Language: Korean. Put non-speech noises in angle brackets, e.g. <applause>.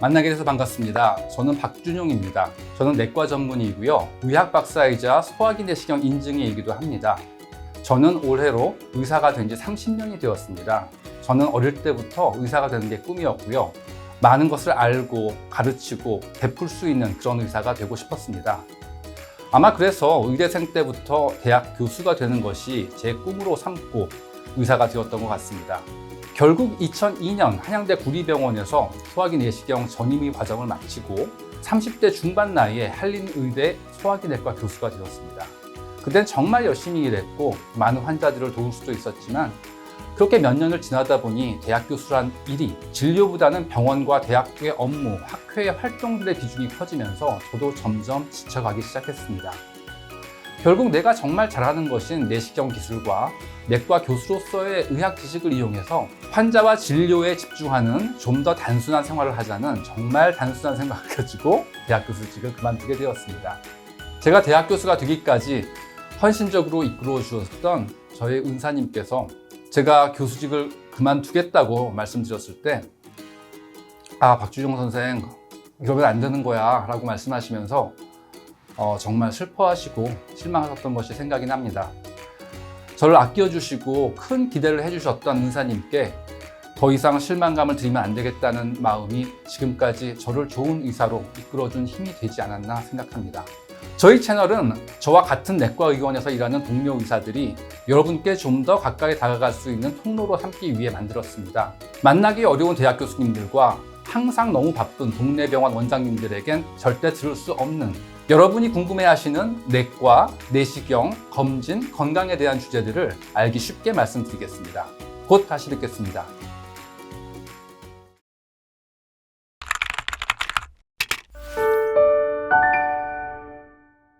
만나게 돼서 반갑습니다. 저는 박준용입니다. 저는 내과 전문의이고요. 의학 박사이자 소화기 내시경 인증이이기도 합니다. 저는 올해로 의사가 된 지 30년이 되었습니다. 저는 어릴 때부터 의사가 되는 게 꿈이었고요. 많은 것을 알고 가르치고 베풀 수 있는 그런 의사가 되고 싶었습니다. 아마 그래서 의대생 때부터 대학 교수가 되는 것이 제 꿈으로 삼고 의사가 되었던 것 같습니다. 결국 2002년 한양대 구리병원에서 소화기 내시경 전임의 과정을 마치고 30대 중반 나이에 한림의대 소화기내과 교수가 되었습니다. 그땐 정말 열심히 일했고 많은 환자들을 도울 수도 있었지만 그렇게 몇 년을 지나다 보니 대학 교수란 일이 진료보다는 병원과 대학교의 업무, 학회의 활동들의 비중이 커지면서 저도 점점 지쳐가기 시작했습니다. 결국 내가 정말 잘하는 것인 내시경 기술과 내과 교수로서의 의학 지식을 이용해서 환자와 진료에 집중하는 좀 더 단순한 생활을 하자는 정말 단순한 생각을 <laughs> 가지고 대학 교수직을 그만두게 되었습니다. 제가 대학 교수가 되기까지 헌신적으로 이끌어 주셨던 저의 은사님께서 제가 교수직을 그만두겠다고 말씀드렸을 때, 아, 박주종 선생, 이러면 안 되는 거야. 라고 말씀하시면서 어, 정말 슬퍼하시고 실망하셨던 것이 생각이 납니다. 저를 아껴주시고 큰 기대를 해주셨던 은사님께 더 이상 실망감을 드리면 안 되겠다는 마음이 지금까지 저를 좋은 의사로 이끌어준 힘이 되지 않았나 생각합니다. 저희 채널은 저와 같은 내과 의원에서 일하는 동료 의사들이 여러분께 좀 더 가까이 다가갈 수 있는 통로로 삼기 위해 만들었습니다. 만나기 어려운 대학 교수님들과 항상 너무 바쁜 동네 병원 원장님들에겐 절대 들을 수 없는 여러분이 궁금해하시는 내과, 내시경, 검진, 건강에 대한 주제들을 알기 쉽게 말씀드리겠습니다. 곧 다시 뵙겠습니다.